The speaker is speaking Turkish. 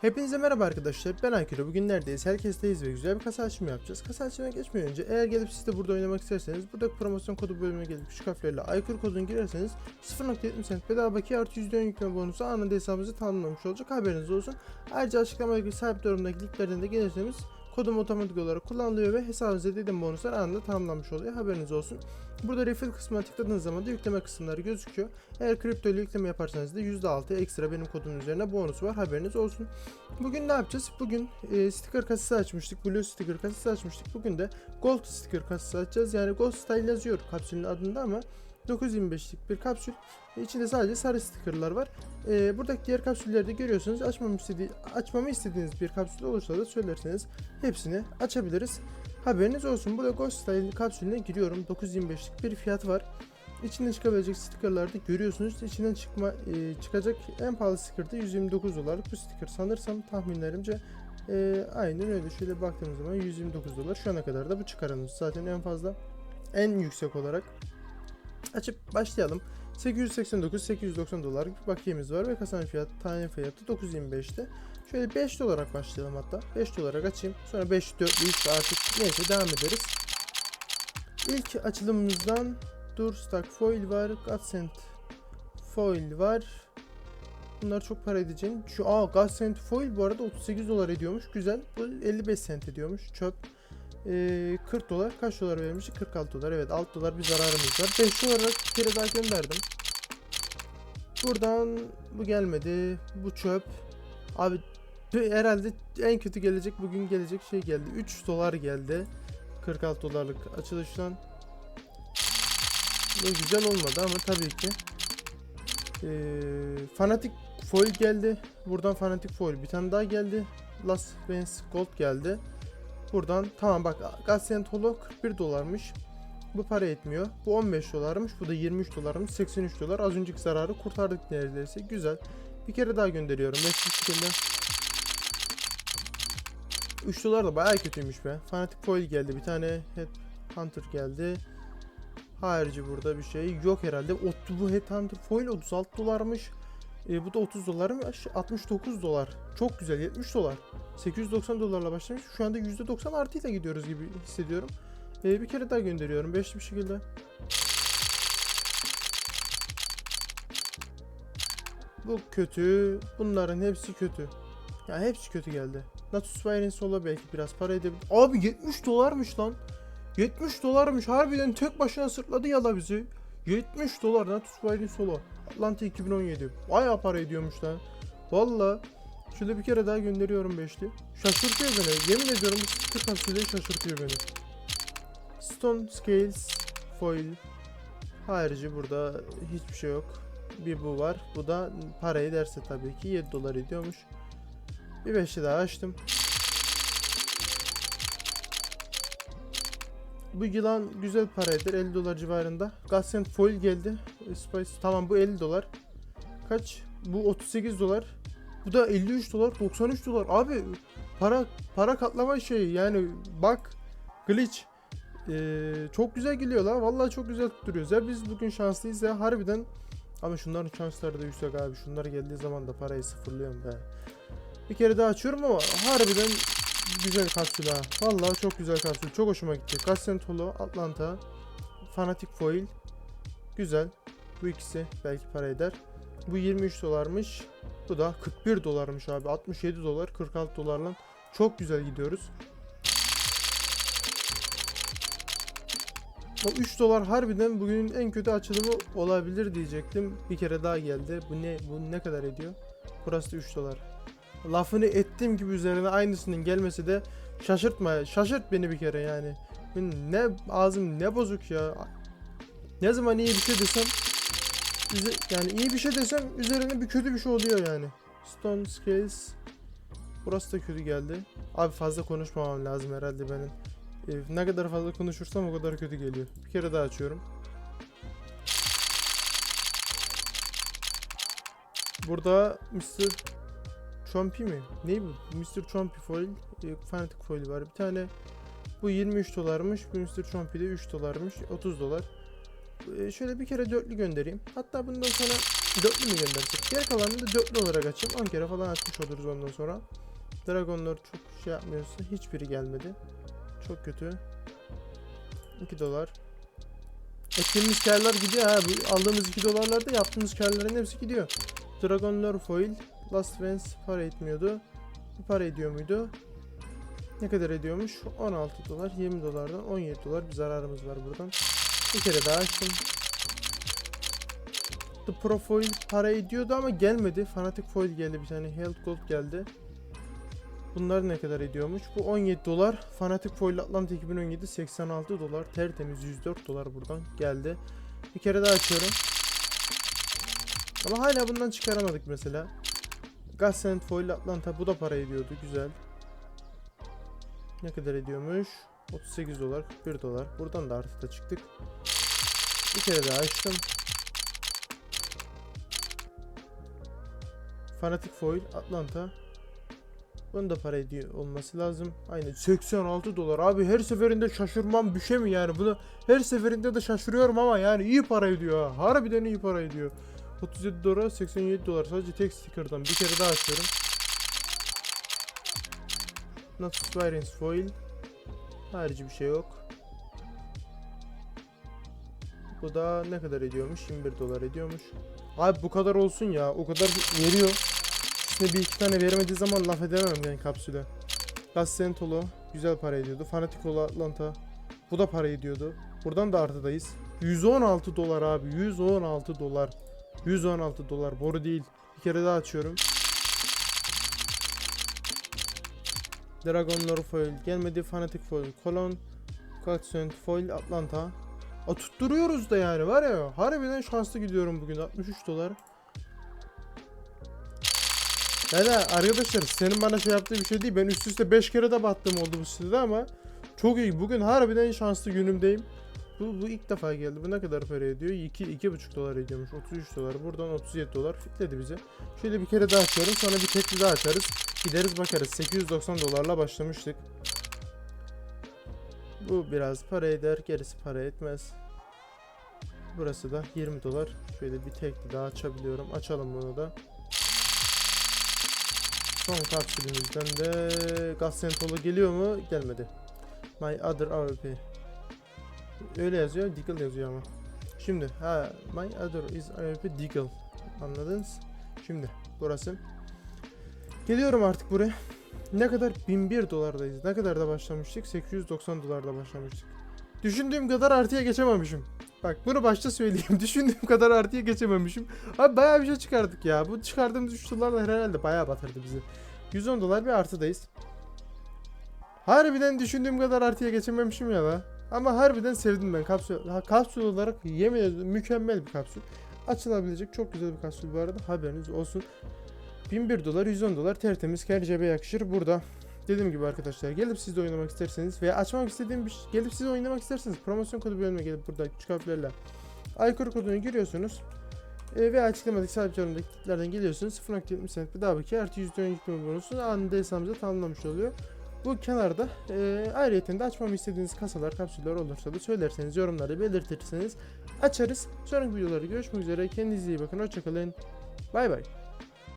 Hepinize merhaba arkadaşlar. Ben Aykırı. Bugün neredeyiz? Herkesteyiz ve güzel bir kasa açımı yapacağız. Kasa açımına geçmeden önce eğer gelip siz de burada oynamak isterseniz buradaki promosyon kodu bölümüne gelip küçük harflerle Aykırı kodunu girerseniz 0.70 cent bedava bakiye artı %10 yükleme bonusu anında hesabınızı tamamlamış olacak. Haberiniz olsun. Ayrıca açıklamadaki sahip durumdaki linklerden de gelirseniz kodum otomatik olarak kullanılıyor ve hesabınıza dediğim bonuslar anında tamamlanmış oluyor. Haberiniz olsun. Burada refill kısmına tıkladığınız zaman da yükleme kısımları gözüküyor. Eğer kripto ile yükleme yaparsanız da %6 ekstra benim kodumun üzerine bonus var. Haberiniz olsun. Bugün ne yapacağız? Bugün e, sticker kasası açmıştık. Blue sticker kasası açmıştık. Bugün de gold sticker kasası açacağız. Yani gold style yazıyor kapsülün adında ama 925'lik bir kapsül. E, İçinde sadece sarı stickerlar var. E, buradaki diğer kapsülleri de görüyorsunuz. Açmamı, istediği, açmamı istediğiniz bir kapsül olursa da söylerseniz hepsini açabiliriz. Haberiniz olsun. Burada Ghost Style kapsülüne giriyorum. 925'lik bir fiyat var. İçinden çıkabilecek stickerları da görüyorsunuz. İçinden çıkma e, çıkacak en pahalı sticker de 129 dolarlık bu sticker. Sanırsam tahminlerimce e, aynen öyle. Şöyle baktığımız zaman 129 dolar. Şu ana kadar da bu çıkaranımız zaten en fazla en yüksek olarak. Açıp başlayalım. 889-890 dolarlık bir bakiyemiz var ve kasan fiyatı tane fiyatı 9.25'te. Şöyle 5 dolara başlayalım hatta. 5 dolara açayım. Sonra 5, 4, 3 artık neyse devam ederiz. İlk açılımımızdan Dur Stack Foil var. Godsend Foil var. Bunlar çok para edeceğim. Şu aa Godsend Foil bu arada 38 dolar ediyormuş. Güzel. Bu 55 cent ediyormuş. Çöp. Ee, 40 dolar. Kaç dolar vermiş? 46 dolar. Evet 6 dolar bir zararımız var. 5 dolara bir kere daha gönderdim. Buradan bu gelmedi. Bu çöp. Abi Herhalde en kötü gelecek bugün gelecek şey geldi. 3 dolar geldi. 46 dolarlık açılıştan. Bu güzel olmadı ama tabii ki. Ee, fanatik foil geldi. Buradan fanatik foil bir tane daha geldi. Las Vegas Gold geldi. Buradan tamam bak Gassient Holo 41 dolarmış. Bu para etmiyor. Bu 15 dolarmış. Bu da 23 dolarmış. 83 dolar. Az önceki zararı kurtardık neredeyse. Güzel. Bir kere daha gönderiyorum. 5 şekilde. 3 dolar da bayağı kötüymüş be. Fanatic Foil geldi. Bir tane Head Hunter geldi. Harici burada bir şey yok herhalde. O, bu Head Hunter Foil 36 dolarmış. E, bu da 30 dolarmış. 69 dolar. Çok güzel. 70 dolar. 890 dolarla başlamış. Şu anda %90 artıyla gidiyoruz gibi hissediyorum. E, bir kere daha gönderiyorum. Beşli bir şekilde. Bu kötü. Bunların hepsi kötü. Ya hepsi kötü geldi. Natus Fire'in sola belki biraz para edebilir. Abi 70 dolarmış lan. 70 dolarmış. Harbiden tek başına sırtladı ya da bizi. 70 dolar Natus Fire'in solo. Atlanta 2017. Bayağı para ediyormuş lan. Valla. Şöyle bir kere daha gönderiyorum beşli. Şaşırtıyor beni. Yemin ediyorum bu kapsülü şaşırtıyor beni. Stone Scales Foil. Harici burada hiçbir şey yok. Bir bu var. Bu da para ederse tabii ki 7 dolar ediyormuş. Bir beşli daha açtım. Bu yılan güzel para eder 50 dolar civarında. Godsend Foil geldi. E, Spice tamam bu 50 dolar. Kaç? Bu 38 dolar. Bu da 53 dolar 93 dolar. Abi para para katlama şeyi yani bak glitch. Ee, çok güzel geliyor lan. Vallahi çok güzel tutturuyoruz. Ya biz bugün şanslıyız ya harbiden. Ama şunların şansları da yüksek abi. Şunlar geldiği zaman da parayı sıfırlıyorum be. Bir kere daha açıyorum ama harbiden güzel kapsül ha. Vallahi çok güzel kapsül. Çok hoşuma gitti. Godsend Holo, Atlanta, Fanatic Foil. Güzel. Bu ikisi belki para eder. Bu 23 dolarmış. Bu da 41 dolarmış abi. 67 dolar, 46 dolarla çok güzel gidiyoruz. O 3 dolar harbiden bugünün en kötü açılımı olabilir diyecektim. Bir kere daha geldi. Bu ne bu ne kadar ediyor? Burası da 3 dolar. Lafını ettiğim gibi üzerine aynısının gelmesi de şaşırtma. Şaşırt beni bir kere yani. Ne ağzım ne bozuk ya. Ne zaman iyi bir şey desem yani iyi bir şey desem üzerine bir kötü bir şey oluyor yani. Stone Scales Burası da kötü geldi. Abi fazla konuşmamam lazım herhalde benim. Ee, ne kadar fazla konuşursam o kadar kötü geliyor. Bir kere daha açıyorum. Burada Mr. Chompy mi? Ne bu? Mr. Chompy foil, e, Fanatic foil var. Bir tane bu 23 dolarmış. Mr. Chompy de 3 dolarmış. 30 dolar. E, şöyle bir kere dörtlü göndereyim. Hatta bundan sonra Dörtlü mü göndersek? Geri kalanını da dörtlü olarak açayım. 10 kere falan açmış oluruz ondan sonra. Dragonlar çok şey yapmıyorsa hiçbiri gelmedi. Çok kötü. 2 dolar. Ettiğimiz karlar gidiyor ha. Aldığımız 2 dolarlarda yaptığımız karların hepsi gidiyor. Dragonlar foil. Last Friends para etmiyordu. Para ediyor muydu? Ne kadar ediyormuş? 16 dolar, 20 dolardan 17 dolar bir zararımız var buradan. Bir kere daha açtım. The Pro para ediyordu ama gelmedi. Fanatic Foil geldi bir tane. Health Gold geldi. Bunlar ne kadar ediyormuş? Bu 17 dolar. Fanatic Foil Atlanta 2017 86 dolar. Tertemiz 104 dolar buradan geldi. Bir kere daha açıyorum. Ama hala bundan çıkaramadık mesela. Gas and Foil Atlanta bu da para ediyordu. Güzel. Ne kadar ediyormuş? 38 dolar, 41 dolar. Buradan da artıda çıktık. Bir kere daha açtım. Fanatic Foil Atlanta. Bunun da para ediyor olması lazım. Aynen 86 dolar. Abi her seferinde şaşırmam bir şey mi yani? Bunu her seferinde de şaşırıyorum ama yani iyi para ediyor ha. Harbiden iyi para ediyor. 37 dolar 87 dolar sadece tek sticker'dan bir kere daha açıyorum. Not expiring foil. Harici bir şey yok. Bu da ne kadar ediyormuş? 21 dolar ediyormuş. Abi bu kadar olsun ya. O kadar veriyor. Üstüne bir iki tane vermediği zaman laf edemem yani kapsüle. Gassentolo güzel para ediyordu. Fanaticola Atlanta bu da para ediyordu. Buradan da artıdayız. 116 dolar abi. 116 dolar. 116 dolar. Boru değil. Bir kere daha açıyorum. Dragon Lore Foil gelmedi. Fanatic Foil Colon. Coxswain Foil Atlanta. A tutturuyoruz da yani var ya. Harbiden şanslı gidiyorum bugün. 63 dolar. Yani arkadaşlar senin bana şey yaptığı bir şey değil. Ben üst üste 5 kere de battım oldu bu sitede ama çok iyi. Bugün harbiden şanslı günümdeyim. Bu, bu ilk defa geldi. Bu ne kadar para ediyor? 2 2,5 dolar ediyormuş. 33 dolar. Buradan 37 dolar fitledi bize. Şöyle bir kere daha açıyorum. Sonra bir tekli daha açarız. Gideriz bakarız. 890 dolarla başlamıştık. Bu biraz para eder. Gerisi para etmez. Burası da 20 dolar. Şöyle bir tekli daha açabiliyorum. Açalım bunu da. Son kapsülümüzden de gaz sentolu geliyor mu? Gelmedi. My other AWP. Öyle yazıyor, Deagle yazıyor ama. Şimdi ha my other is AWP Deagle. Anladınız? Şimdi burası. Geliyorum artık buraya. Ne kadar 1001 dolardayız. Ne kadar da başlamıştık? 890 dolarda başlamıştık. Düşündüğüm kadar artıya geçememişim. Bak bunu başta söyleyeyim. Düşündüğüm kadar artıya geçememişim. Abi bayağı bir şey çıkardık ya. Bu çıkardığımız 3 dolarla herhalde bayağı batırdı bizi. 110 dolar bir artıdayız. Harbiden düşündüğüm kadar artıya geçememişim ya la. Ama harbiden sevdim ben kapsül. Kapsül olarak yemin ediyorum mükemmel bir kapsül. Açılabilecek çok güzel bir kapsül bu arada haberiniz olsun. 1001 dolar 110 dolar tertemiz her cebe yakışır burada. Dediğim gibi arkadaşlar gelip siz de oynamak isterseniz veya açmak istediğim bir şey, gelip siz de oynamak isterseniz promosyon kodu bölümüne gelip burada küçük harflerle Aykırı kodunu giriyorsunuz. E, ve açıklamadaki sabit yorumdaki kitlerden geliyorsunuz. 0.70 cent daha bakıyor. Artı %10 yükleme bonusu anında hesabımıza tamamlamış oluyor. Bu kenarda e, ayrıyeten de açmamı istediğiniz kasalar, kapsüller olursa da söylerseniz, yorumlarda belirtirseniz açarız. Sonraki videolarda görüşmek üzere. Kendinize iyi bakın. Hoşçakalın. Bay bay.